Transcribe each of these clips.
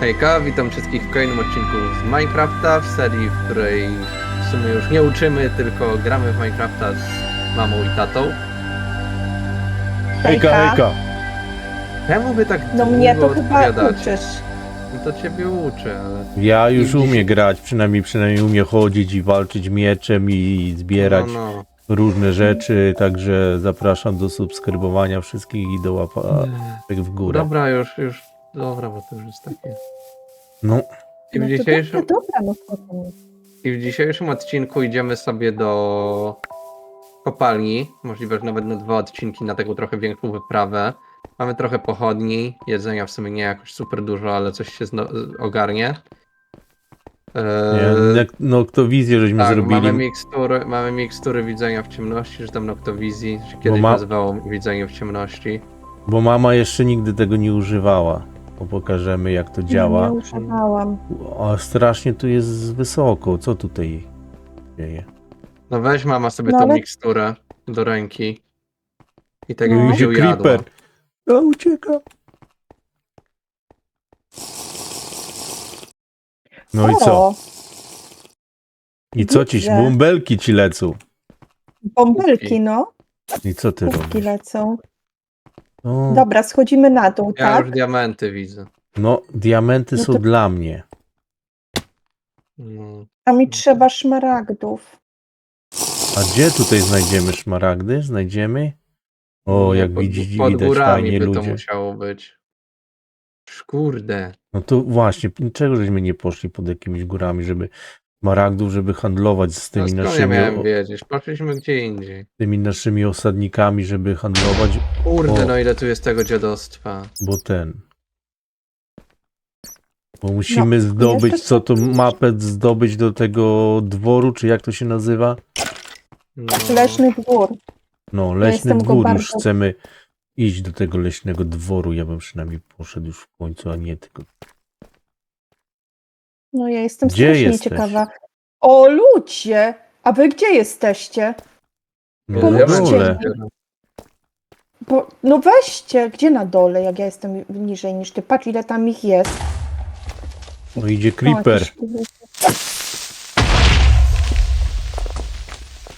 Hejka, witam wszystkich w kolejnym odcinku z Minecrafta, w serii, w której w sumie już nie uczymy, tylko gramy w Minecrafta z mamą i tatą. Hejka, hejka. Czemu wy tak No mnie to chyba uczysz. No to ciebie uczę, ale... Ja już umiem grać, przynajmniej przynajmniej umiem chodzić i walczyć mieczem i zbierać No, no. różne rzeczy, także zapraszam do subskrybowania wszystkich i do łapek w górę. Dobra, już, już, dobra, bo to już jest takie. No, I w, No to dzisiejszym, dobra, dobra, no spokojnie. I w dzisiejszym odcinku idziemy sobie do kopalni, możliwe, że nawet na dwa odcinki na taką trochę większą wyprawę. Mamy trochę pochodni, jedzenia w sumie nie jakoś super dużo, ale coś się zno- ogarnie. Eee, nie, no kto wizję żeśmy tak, zrobili. mamy mikstury, mamy mikstury widzenia w ciemności, że tam Noktowizji, się kiedyś ma- nazywało widzenie w ciemności. Bo mama jeszcze nigdy tego nie używała. Bo pokażemy jak to działa. A strasznie tu jest wysoko. Co tutaj dzieje? No weź mama sobie No tą ale- miksturę do ręki i tak No. jakby się Idzie jadła. creeper. A ucieka. No i co? O, I co ci widzę. bąbelki ci lecą? bąbelki, no. I co ty Kubki robisz? lecą. No, Dobra, schodzimy na dół, Ja tak? już diamenty widzę. no diamenty No są to- dla mnie. No. A mi trzeba szmaragdów. A gdzie tutaj znajdziemy szmaragdy? Znajdziemy? O, jak pod, widzisz, pod widać górami fajnie by to ludzie. musiało być. Kurde. No to właśnie, czego żeśmy nie poszli pod jakimiś górami, żeby szmaragdów, żeby handlować z tymi ja naszymi, miałem wiedzieć? Poszliśmy gdzie indziej. tymi naszymi osadnikami, żeby handlować, Kurde, O. no ile tu jest tego dziadostwa. bo ten. Bo musimy No, zdobyć, co to mapę zdobyć do tego dworu, czy jak to się nazywa? No. Leśny dwór. No, leśny jestem go dwór, już bardzo- chcemy iść do tego leśnego dworu. Ja bym przynajmniej poszedł już w końcu, a nie tylko. No ja jestem Gdzie strasznie jesteś? ciekawa. O ludzie! A wy gdzie jesteście? No, Pomóżcie na dole. mi. Bo, no weźcie, gdzie na dole, jak ja jestem niżej niż ty. Patrz ile tam ich jest. No idzie O, creeper. jakieś-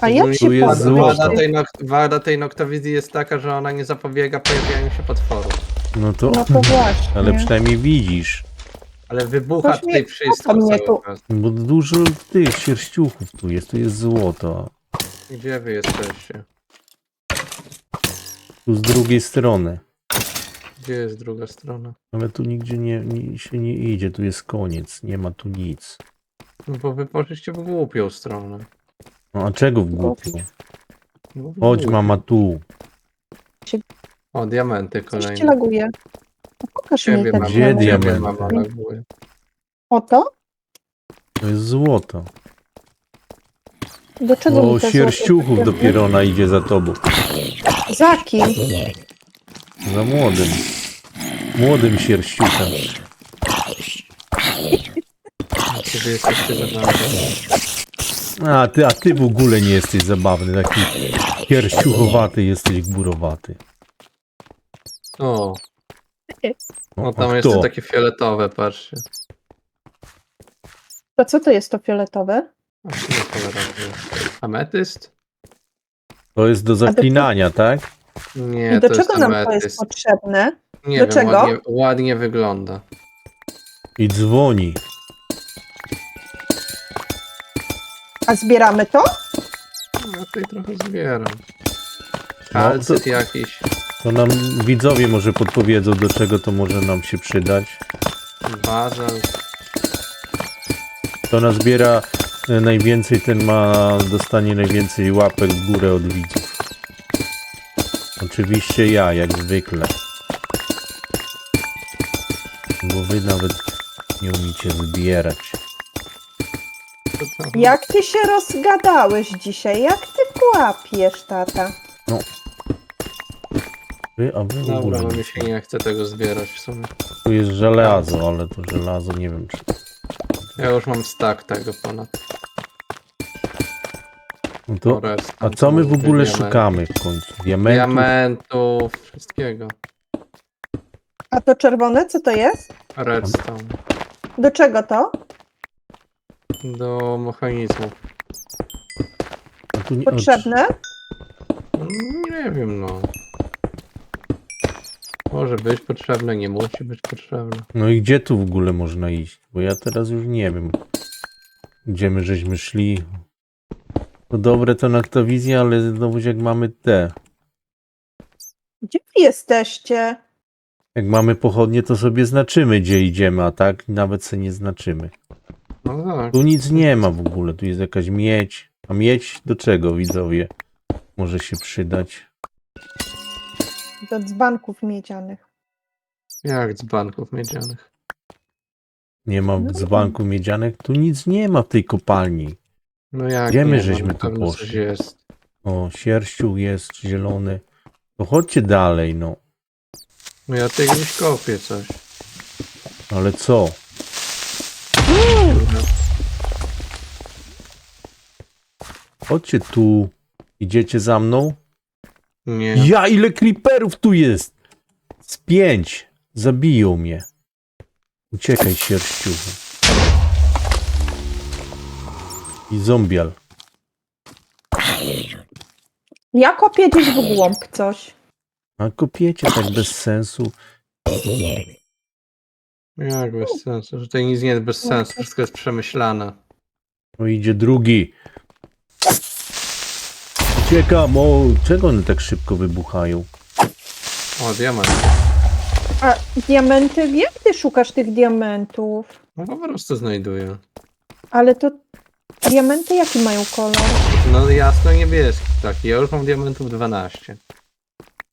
A jak Tu się jest podnieść? złoto. Wada tej, nok- wada tej noktowizji jest taka, że ona nie zapobiega pojawianiu się potworów. No to, No to właśnie. ale przynajmniej widzisz. Ale wybucha Coś tutaj mnie- wszystko mnie cały tu- czas. Bo dużo tych sierściuchów tu jest, tu jest złoto. Gdzie wy jesteście? Tu z drugiej strony. Gdzie jest druga strona? Ale tu nigdzie nie, nie, się nie idzie, tu jest koniec, nie ma tu nic. No bo wy poszliście w głupią stronę. No a czego w głupiu? No, w Chodź głupią. mama tu. O, diamenty Coś ci kolejne. laguje. Pokaż mi Ciebie te mam, Gdzie ciebie laguje. Oto? To jest złoto. Do czego O, sierściuchów potrzebne? dopiero ona idzie za tobą. Za kim? Za młodym. Młodym sierściuchem. Czy wy jesteście zabawni? A ty, a ty w ogóle nie jesteś zabawny, taki sierściuchowaty jesteś górowaty. O, No, no tam jest takie fioletowe, patrzcie. To co to jest to fioletowe? A co to jest? Ametyst? To jest do zaklinania, tak? Nie, I do to czego jest nam to ametyst. jest potrzebne? Nie do wiem, czego? Ładnie, ładnie wygląda. I dzwoni. A zbieramy to? Ja tutaj trochę zbieram. No, Kalcyt to- jakiś, To nam widzowie może podpowiedzą, do czego to może nam się przydać. bazalt. To nas zbiera e, najwięcej, ten ma, dostanie najwięcej łapek w górę od widzów. Oczywiście ja, jak zwykle. Bo wy nawet nie umiecie zbierać. Jak ty się rozgadałeś dzisiaj? Jak ty kłapiesz, tata? Wy, a wy w ogóle Dobra, no nie. mi się nie chce tego zbierać w sumie. Tu jest żelazo, ale to żelazo nie wiem czy... Ja już mam stack tego ponad. No to, Forest, a co my w ogóle szukamy w końcu? Diamentów? Diamentów, wszystkiego. A to czerwone, co to jest? Redstone. Do czego to? Do mechanizmu. A tu nie- Potrzebne? Nie wiem, no. Może być potrzebne, nie musi być potrzebne. No i gdzie tu w ogóle można iść? Bo ja teraz już nie wiem. Gdzie my żeśmy szli. No dobre to naktowizja, ale znowu jak mamy te. Gdzie wy jesteście? Jak mamy pochodnie, to sobie znaczymy, gdzie idziemy, a tak nawet sobie nie znaczymy. No tak. Tu nic nie ma w ogóle, tu jest jakaś miedź. A miedź do czego, widzowie? Może się przydać. Do dzbanków miedzianych. Jak z banków miedzianych. Nie ma No. miedzianek, tu nic nie ma w tej kopalni. No jak Gdzie my nie żeśmy na tu pewno coś poszli? jest. O, sierściu jest zielony. To chodźcie dalej, no. No ja tutaj gdzieś kopię coś. Ale co? Chodźcie tu. Idziecie za mną? Nie. Ja, ile creeperów tu jest! Z pięć. Zabiją mnie. Uciekaj, sierściuchu. I zombial. Ja kopię gdzieś w głąb coś. A kopiecie tak bez sensu. Jak bez sensu? Że tutaj nic nie jest bez sensu, wszystko jest przemyślane. O, idzie drugi. Uciekam, o, czego one tak szybko wybuchają? O, diament. A diamenty, jak ty szukasz tych diamentów? No po prostu znajduję. Ale to diamenty jaki mają kolor? No jasno niebieski, tak. Ja już mam diamentów 12.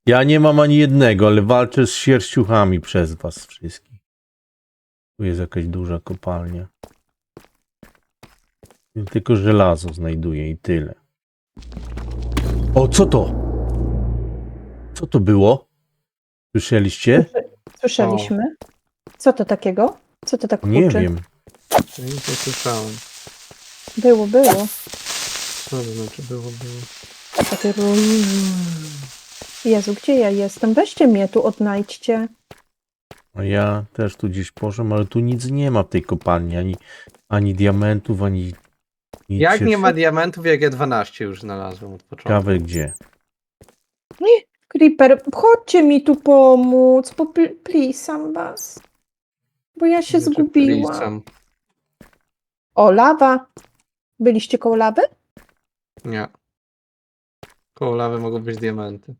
Ja nie mam ani jednego, ale walczę z sierściuchami przez was wszystkich. Tu jest jakaś duża kopalnia. Tylko żelazo znajduję i tyle. O, co to? Co to było? Słyszeliście? Słyszeliśmy. Co to takiego? Co to tak Nie huczy? wiem. Ja nic nie słyszałem. Było, było. Co to znaczy było, było? Takie ru- Jezu, gdzie ja jestem? Weźcie mnie tu, odnajdźcie. A ja też tu gdzieś poszłem, ale tu nic nie ma w tej kopalni. Ani, ani diamentów, ani Jak się- nie ma diamentów, jak ja 12 już znalazłem od początku. Ciekawe gdzie. Creeper, chodźcie mi tu pomóc, bo pl- plisam was. Bo ja się Znaczy, zgubiłam. O, lawa. Byliście koło lawy? Nie. Koło lawy mogą być diamenty.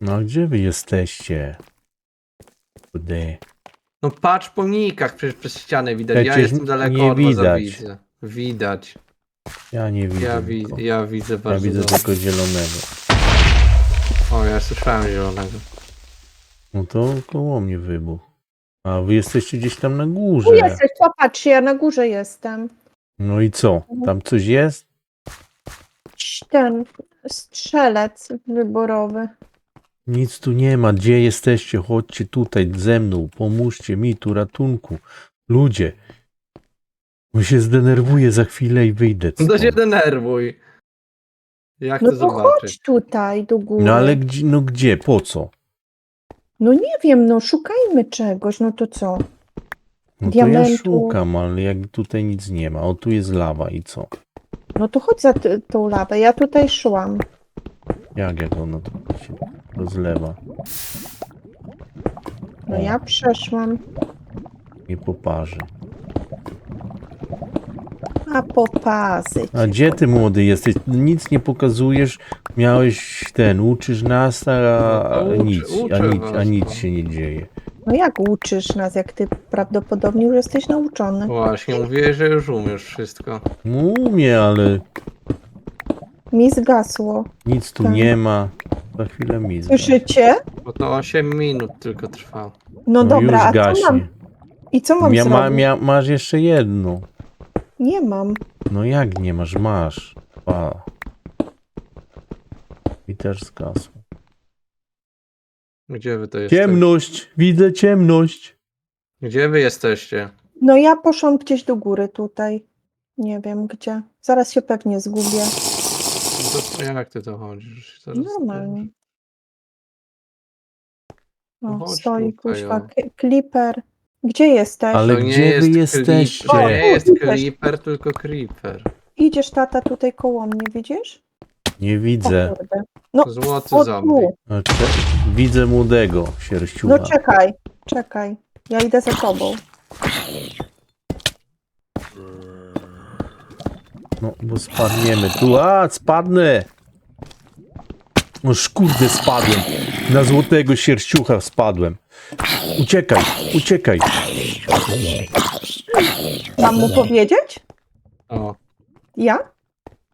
No a gdzie wy jesteście? Kurde. No patrz po nikach, przecież przez ścianę widać. ja Przecież jestem daleko nie od was, a widać. widzę. Widać. Ja nie widzę. Ja, wi nikogo. ja widzę ja bardzo widzę dobrze. tylko zielonego. O, ja słyszałem zielonego. No to koło mnie wybuch. A wy jesteście gdzieś tam na górze. Tu jesteś, popatrzcie, ja na górze jestem. No i co? Tam coś jest? Ten strzelec wyborowy. Nic tu nie ma. Gdzie jesteście? Chodźcie tutaj ze mną. Pomóżcie mi tu ratunku. Ludzie. On się zdenerwuje za chwilę i wyjdę. No stąd. się denerwuj. Jak No to zobaczyć? chodź tutaj do góry. No ale gdzie, no gdzie? Po co? No nie wiem, no szukajmy czegoś, no to co? No to ja Diamentu. szukam, ale jak tutaj nic nie ma. O, tu jest lawa i co? No to chodź za t- tą lawę, ja tutaj szłam. Jak, jak ona tu się rozlewa? No O. ja przeszłam. Nie poparzy. A popazy. A gdzie ty młody jesteś? Nic nie pokazujesz. Miałeś ten, uczysz nas, a, a No, uczę- nic, a uczę nic, was, a nic no. się nie dzieje. No jak uczysz nas, jak ty prawdopodobnie już jesteś nauczony? Właśnie, mówiłeś, że już umiesz wszystko. No umie, ale Mi zgasło. nic tu Tak. nie ma. Za chwilę mi zgaśnie. Słyszycie? Bo to 8 minut tylko trwa. No, dobra, a już co mam? I co mam Mia, ma, zrobić? mia, masz jeszcze jedno. Nie mam. No jak nie masz? Masz. Dwa. I też zgasło. Gdzie wy to jesteście? Ciemność! Widzę ciemność! Gdzie wy jesteście? No ja poszłam gdzieś do góry tutaj. Nie wiem gdzie. Zaraz się pewnie zgubię. No to jak ty to chodzisz? Zaraz Normalnie. No O, chodź stoi tutaj, kuźwa. o. Clipper. Gdzie jesteś? Ale To nie gdzie wy jest jesteście? Creeper, O, nie jest creeper, tylko creeper. Idziesz tata tutaj koło mnie, widzisz? Nie O widzę. kurde. No, Złoty o zombie. tu. Widzę młodego sierściucha. No czekaj, czekaj. Ja idę za tobą. No, bo spadniemy tu. A, spadnę! No kurde, spadłem. Na złotego sierściucha spadłem. Uciekaj, uciekaj. Mam mu powiedzieć? O, Ja?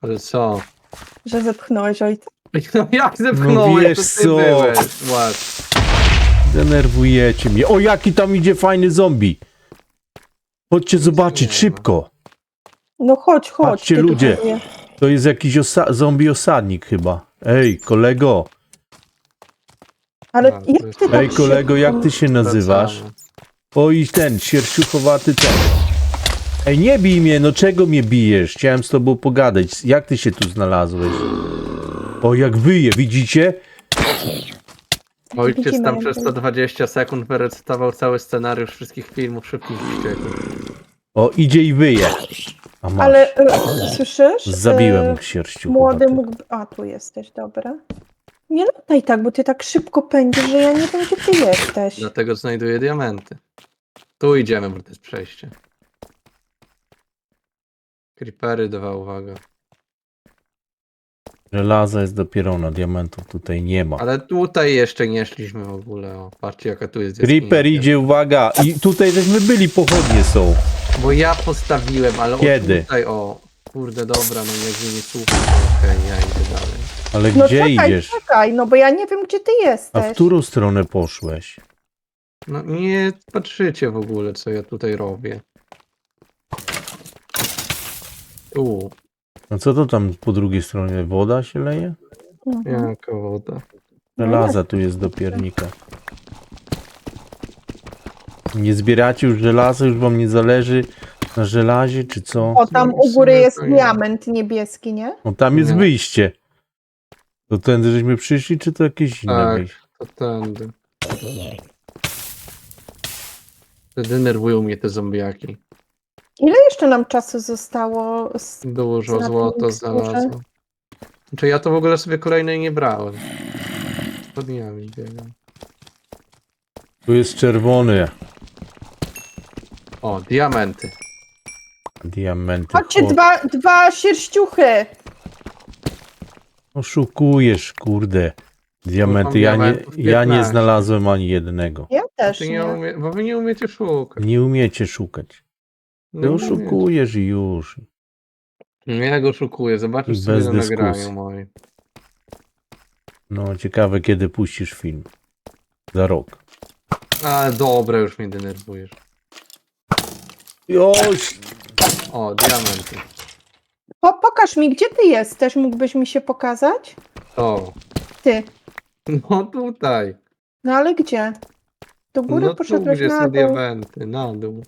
ale co? Że zepchnąłeś ojca? No jak zepchnąłeś, No wiesz to ty co? byłeś. Właśnie. Denerwujecie mnie. O, jaki tam idzie fajny zombie. Chodźcie zobaczyć, szybko. No chodź, chodź. Patrzcie, ty ludzie. To jest jakiś osa- zombie osadnik chyba. Ej, kolego. Ale to jak jest- ty tak Ej, kolego, jak ty się nazywasz? Wracamy. O, i ten, sierściuchowaty ten. Ej, nie bij mnie, no czego mnie bijesz? Chciałem z tobą pogadać. Jak ty się tu znalazłeś? O, jak wyje, widzicie? Ojciec tam przez to- 120 sekund wyrecytował cały scenariusz wszystkich filmów szybkich wścieków. O, idzie i wyje. A masz. Ale e, słyszysz? Zabiłem E, sierściuchowaty. Młody mógłby... A, tu jesteś, dobra. Nie lataj tak, bo ty tak szybko pędzisz, że ja nie wiem, gdzie ty jesteś. Dlatego znajduję diamenty. Tu idziemy, bo to jest przejście. Creepery dwa, uwaga. Żelaza jest dopiero na diamentów tutaj nie ma. Ale tutaj jeszcze nie szliśmy w ogóle. O, patrzcie jaka tu jest Creeper jaskinia. idzie, uwaga. I tutaj żeśmy byli, pochodnie są. Bo ja postawiłem, ale Kiedy? o tutaj, o. Kurde, dobra, no jak mnie nie słucha, to okej, ja idę. Ale No gdzie czekaj, idziesz? czekaj, no bo ja nie wiem, gdzie ty A jesteś. w którą stronę poszłeś? No nie patrzycie w ogóle, co ja tutaj robię. Tu, No co to tam po drugiej stronie? Woda się leje? Mhm. jaka woda. Żelaza tu jest do piernika. Nie zbieracie już żelaza, już wam nie zależy na żelazie, czy co? O, tam u góry jest diament niebieski, nie? No tam jest Nie. wyjście. To tędy żeśmy przyszli, czy to jakieś inne Tak. wyjście? To tędy. Denerwują mnie te zombiaki. Ile jeszcze nam czasu zostało? z- Dużo Za złota tym znalazłem. Znaczy ja to w ogóle sobie kolejnej nie brałem. Spodniami biegam. Tu jest czerwony. O, diamenty. Diamenty. Chodźcie, Chodź. dwa, dwa sierściuchy. Oszukujesz, kurde. Diamenty. Ja nie, diamentów ja nie 15. znalazłem ani jednego. Ja też Ty nie nie. umie... Bo wy nie umiecie szukać. Nie umiecie szukać. Ty No, nie umiecie. oszukujesz i już. No Ja go szukuję, zobaczysz Bez sobie na dyskusji. nagraniu moim. No, ciekawe, kiedy puścisz film. Za rok. A dobra, już mnie denerwujesz. Już! O, diamenty. Po, pokaż mi, gdzie ty jesteś? Mógłbyś mi się pokazać? O, Ty. no tutaj. No ale gdzie? Do góry No tu, poszedłeś gdzie na są dół. diamenty, na dół.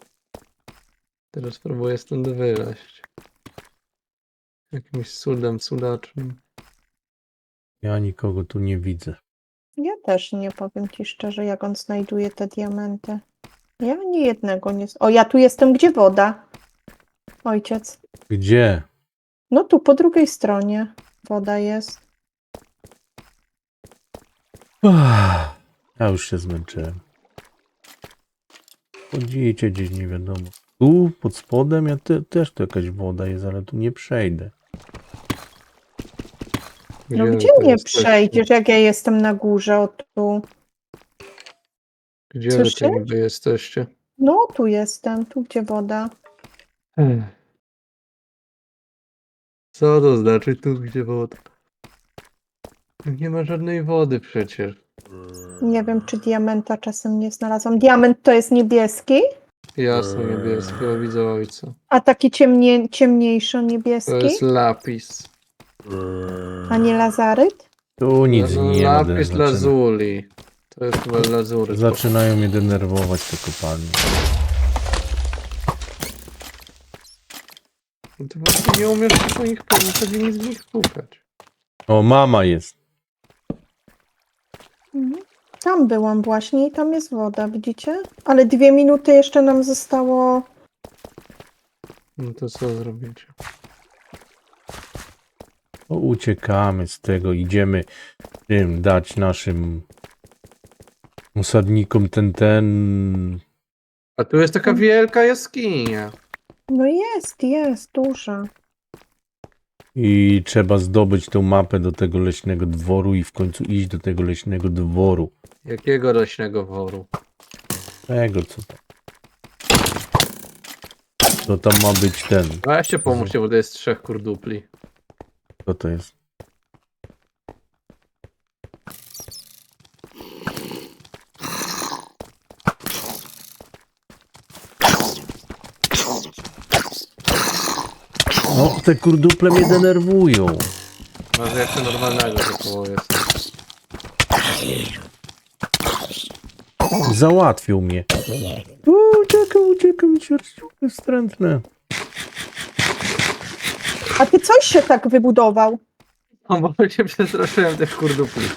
Teraz próbuję stąd wyleść. Jakimś cudem, cudacznym. Ja nikogo tu nie widzę. Ja też nie powiem ci szczerze, jak on znajduje te diamenty. Ja ani jednego nie... O, ja tu jestem, gdzie woda? Ojciec. Gdzie? No tu, po drugiej stronie woda jest. Ja już się zmęczyłem. Chodzicie gdzieś nie wiadomo. Tu pod spodem ja te, też tu jakaś woda jest, ale tu nie przejdę. No gdzie to nie przejdziesz, jak ja jestem na górze, o tu. Gdzie wy Słyszysz? to niby jesteście? No, tu jestem, tu gdzie woda. Ech. Co to znaczy tu, gdzie woda? Nie ma żadnej wody przecież. Nie wiem, czy diamenta czasem nie znalazłam. Diament to jest niebieski, Jasno niebieskie, o widzę ojca. a taki ciemnie, ciemniejszy To niebieski, jest lapis. a nie lazaryt. Tu nic No, nie ma. Lapis zaczyna- lazuli. To jest chyba lazury. Zaczynają mnie denerwować te kopalnie. Ty prostu nie umiesz po nich pewnie z nich szukać. O, mama jest. Mhm. Tam byłam właśnie i tam jest woda, widzicie? Ale dwie minuty jeszcze nam zostało. No to co zrobicie? No, uciekamy z tego, idziemy tym dać naszym osadnikom ten, ten. A tu jest taka wielka jaskinia. No jest, jest, duża. I trzeba zdobyć tą mapę do tego leśnego dworu i w końcu iść do tego leśnego dworu. Jakiego leśnego woru? Tego co tam. To tam ma być ten. Weźcie pomóżcie, bo to jest trzech kurdupli. Co to jest? No, te kurduple mnie denerwują. Może jeszcze normalnego typu jest. Załatwią mnie. Uciekam, uciekam, sierściuchy wstrętne. A ty coś się tak wybudował? O, bo się przestraszyłem tych kurdupli.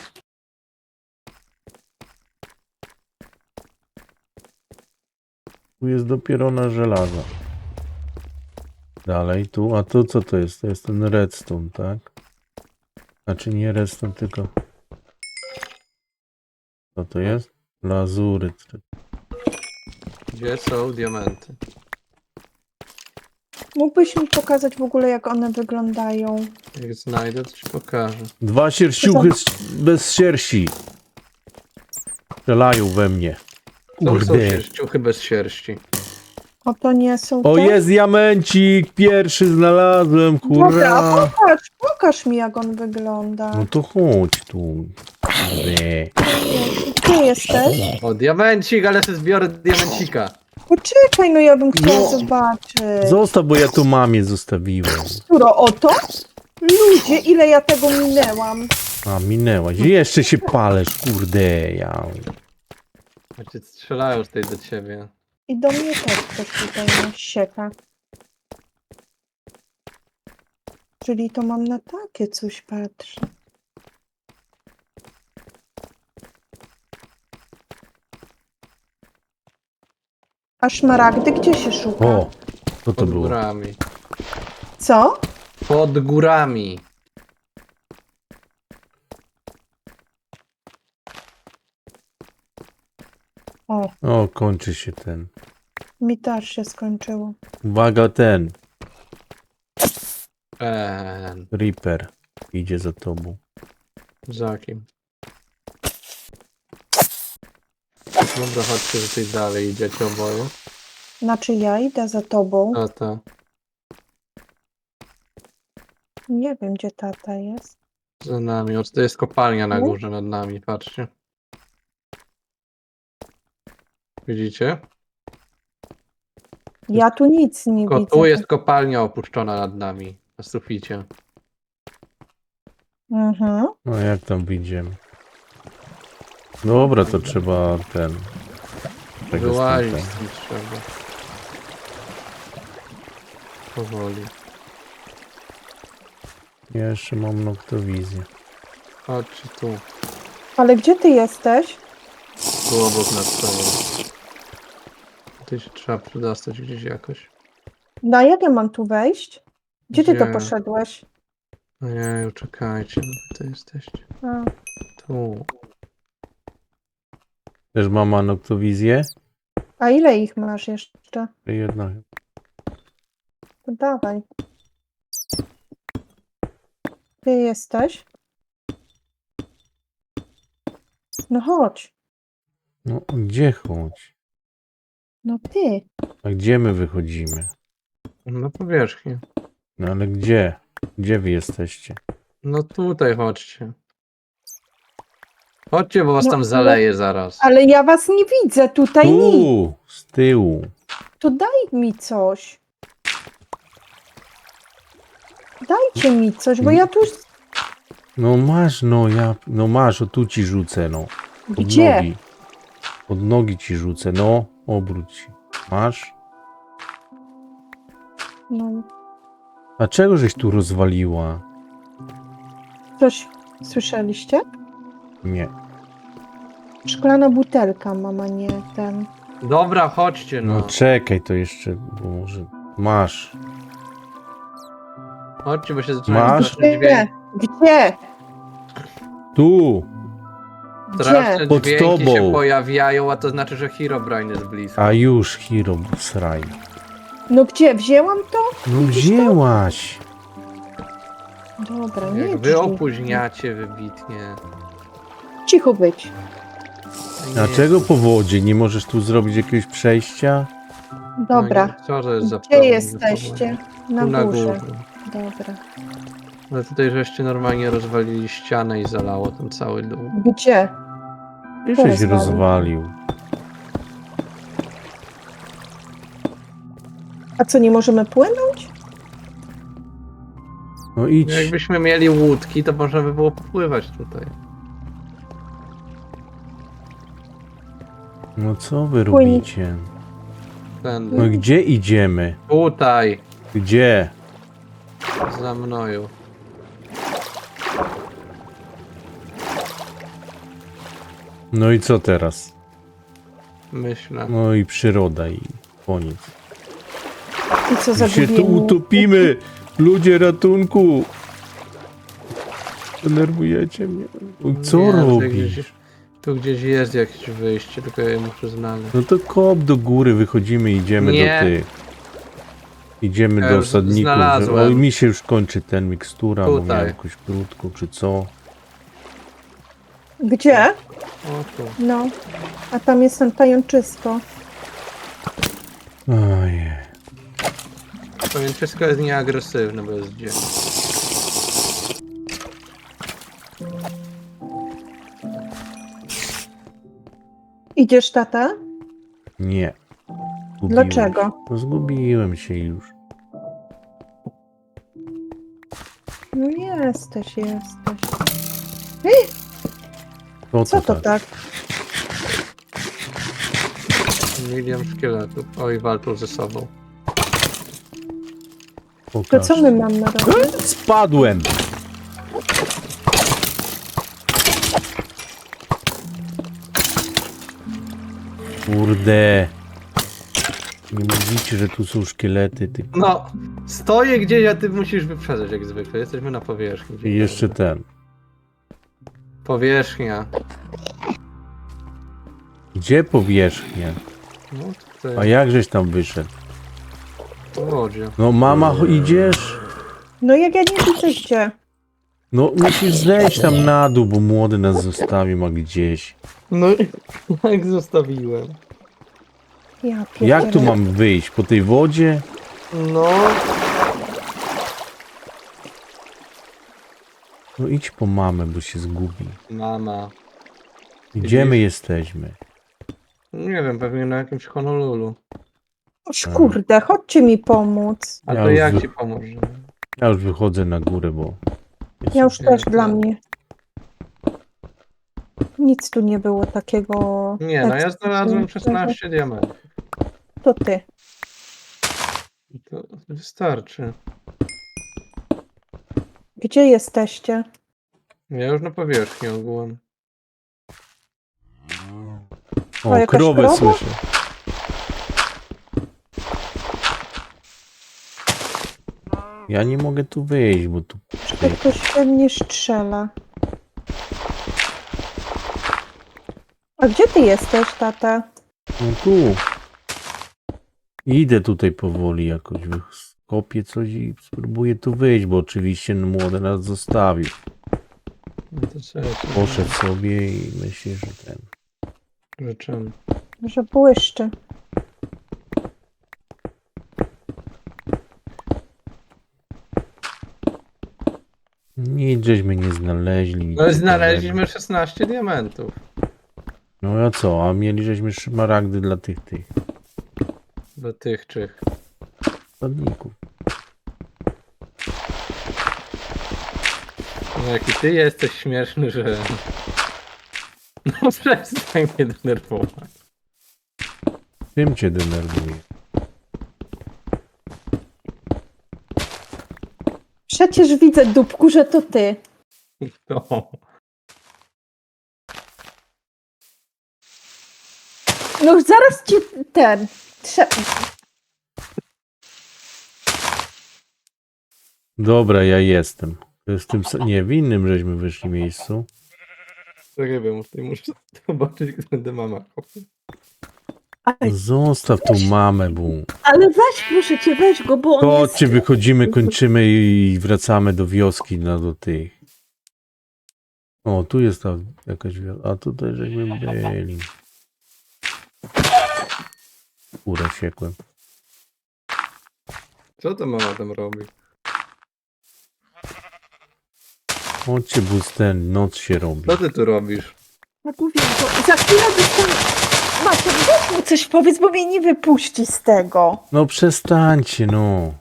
Tu jest dopiero na żelazo. Dalej tu, a tu co to jest? To jest ten redstone, tak? Znaczy nie redstone, tylko... Co to jest? Lazuryt. Gdzie są diamenty? Mógłbyś mi pokazać w ogóle, jak one wyglądają? Jak znajdę, to ci pokażę. Dwa sierściuchy z, bez sierści. Strzelają we mnie. To są Kurde. sierściuchy bez sierści. O, to nie są O, te? jest diamencik! Pierwszy znalazłem, Dobra, a hurra! pokaż, pokaż mi, jak on wygląda. No to chodź tu. Kurde. Gdzie jesteś? O, diamencik, ale sobie zbiorę diamencika. Poczekaj, no ja bym chciała No. zobaczyć. Zostaw, bo ja tu mamie zostawiłem. Któro, oto? Ludzie, ile ja tego minęłam. A, minęłaś. Jeszcze się palesz, kurde, ja. Znaczy strzelają tutaj do ciebie. I do mnie też ktoś tutaj mnie sieka. Czyli to mam na takie coś patrzę. A szmaragdy gdzie się szuka? O, co to Pod było? górami. Co? Pod górami. O, O, kończy się ten. Mi też się skończyło. Uwaga, ten. Eee, Reaper idzie za tobą. za kim? Dobra, chodźcie, że tutaj dalej idziecie oboje. Znaczy ja idę za tobą. Tata. Nie wiem, gdzie tata jest. Za nami. O, to jest kopalnia na górze nad nami, patrzcie. Widzicie? Ja tu nic nie Ko- widzę. tu jest kopalnia opuszczona nad nami, na suficie. Mhm. No jak tam wyjdziemy? Dobra, to trzeba ten. tego Wyłazić stąd, trzeba. Powoli. Ja jeszcze mam noktowizję. Chodźcie tu. Ale gdzie ty jesteś? Tu obok nad sobą. Się trzeba przedostać gdzieś jakoś. Na jak ja mam tu wejść? Gdzie ty to Gdzie? poszedłeś? Ojeju, czekajcie, no wy to jesteście. A, Tu. Też mama noktowizję? a ile ich masz jeszcze? Jedna. To dawaj. Ty jesteś? No chodź. No, gdzie chodź? No ty. A gdzie my wychodzimy? Na powierzchnię. No ale gdzie? Gdzie wy jesteście? No tutaj chodźcie. Chodźcie, bo was No, tam ale- zaleje zaraz. Ale ja was nie widzę tutaj nic. Tu, z tyłu. To daj mi coś. Dajcie mi coś, bo ja tu... No masz, no ja, no masz, o tu ci rzucę, no. Pod Gdzie? nogi. Pod nogi ci rzucę, no. Obróć się. Masz? No, A czego żeś tu rozwaliła? coś słyszeliście? Nie. Szklana butelka, mama, nie ten. Dobra, chodźcie No no. czekaj, to jeszcze, bo może... Masz. Chodźcie, bo się zaczynają Masz? straszne dźwięki. Gdzie? Tu! Gdzie? Straszne Pod dźwięki tobą. się pojawiają, a to znaczy, że Herobrine jest blisko. A już, Hiro, sraj. No gdzie? Wzięłam to? No wzięłaś! Dobra, nie Jak wy drzwi. opóźniacie wybitnie. Cicho być. Nie, Dlaczego po wodzie? Nie możesz tu zrobić jakiegoś przejścia? Dobra. No, i co to jest za Gdzie problem jesteście? Na, Tu na górze. górze. Dobra. Ale tutaj żeście normalnie rozwalili ścianę i zalało ten cały dół. Gdzie? Kto żeś rozwalił? A co, nie możemy płynąć? No idź. Jakbyśmy mieli łódki, to można by było popływać tutaj. No co wy Płyń. robicie? Tędy. No gdzie idziemy? Tutaj, Gdzie? za mnoju. No i co teraz? Myślę. No i przyroda i koniec. I co My się tu utopimy! Ludzie ratunku! Denerwujecie mnie. No Co Nie, tu robisz? Gdzieś, tu gdzieś jest jakieś wyjście, tylko ja je muszę znaleźć. No to kop do góry, wychodzimy, idziemy Nie. do tych. Idziemy Ja do już osadników. znalazłem. Oj, mi się już kończy ten mikstura, bo Tutaj. miałem jakąś krótką, czy co. Gdzie? O tu. No. A tam jest ten pajączysko. Ojej. Powiem, wszystko jest nieagresywne, bo jest dzień. Idziesz, tata? Nie. Zgubiłem Dlaczego? Się. No zgubiłem się już. No jesteś, jesteś. Co, Co to tak? Milion szkieletów. Oj, walczą ze sobą. To Pokaż. co my mamy robić? Spadłem! Kurde. Nie mówicie, że tu są szkielety, tylko. No, stoję gdzieś, a ty musisz wyprzedzać jak zwykle. Jesteśmy na powierzchni. I jeszcze ten. Powierzchnia. Gdzie powierzchnia? No, tutaj. A jakżeś tam wyszedł? Po wodzie. No mama, idziesz? No jak ja nie widzę gdzie. No musisz zejść tam na dół, bo młody nas zostawi ma gdzieś. No, jak zostawiłem. Ja Jak tu mam wyjść? Po tej wodzie? No, No idź po mamę, bo się zgubi. mama. Gdzie my jesteśmy? Nie wiem, pewnie na jakimś Honolulu. Oż kurde, chodźcie mi pomóc. A Ja to już jak wy- ci pomoże? Ja już wychodzę na górę, bo... Ja już też dla mnie. Nic tu nie było takiego. Nie, no ja znalazłem ekscytującego. 16 diamentów. To ty. I To wystarczy. Gdzie jesteście? Ja już na powierzchni ogółem. O, jakaś krowę krowa? słyszę. Ja nie mogę tu wyjść, bo tu... To ktoś we mnie strzela. A gdzie ty jesteś, tata? No tu. Idę tutaj powoli jakoś, kopię coś i spróbuję tu wyjść, bo oczywiście młody nas zostawił. No to co ja Poszedł sobie i myślę, że ten... Życzymy. Że błyszczy. Nic żeśmy nie znaleźli. No i znaleźliśmy 16 diamentów. No a co, a mieli żeśmy szmaragdy dla tych, tych Do tych czych. sadników. No jaki ty jesteś śmieszny, że... No przestań mnie denerwować. Czym cię denerwuje? Przecież widzę, dupku, że to ty. No. No zaraz ci ten. Trze... Dobra, ja jestem. To jest w tym, nie, w innym żeśmy wyszli miejscu. Nie wiem, tutaj muszę zobaczyć, gdy będę mama. Ale, Zostaw tą mamę, bu. ale weź, proszę cię, weź go, bo on Chodźcie, jest... wychodzimy, kończymy i wracamy do wioski, na do tych. O, tu jest ta jakaś wioska, a tutaj żeśmy byli. Kurę siekłem. Co to mama tam robi? Chodźcie, bo ten noc się robi. Co ty tu robisz? Tak mówię, bo za chwilę dostanę... Macie, weź mu coś powiedz, bo mnie nie wypuści z tego. No przestańcie, no.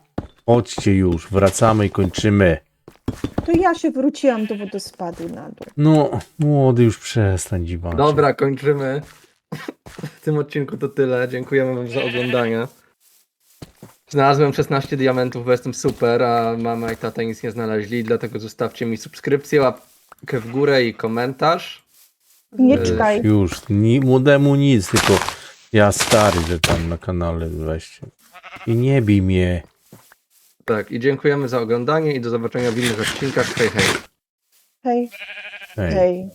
Chodźcie już, wracamy i kończymy. To ja się wróciłam do wodospadu na dół. No, młody, już przestań dziwacznie. Dobra, kończymy. W tym odcinku to tyle. Dziękujemy wam za oglądanie. Znalazłem 16 diamentów, bo jestem super, a mama i tata nic nie znaleźli, dlatego zostawcie mi subskrypcję, łapkę w górę i komentarz. Nie Yy, czekaj. Już, ni, młodemu nic, tylko ja stary, że tam na kanale weźcie. I nie bij mnie. Tak, i dziękujemy za oglądanie i do zobaczenia w innych odcinkach. Hej, hej. Hej, Hej. hej.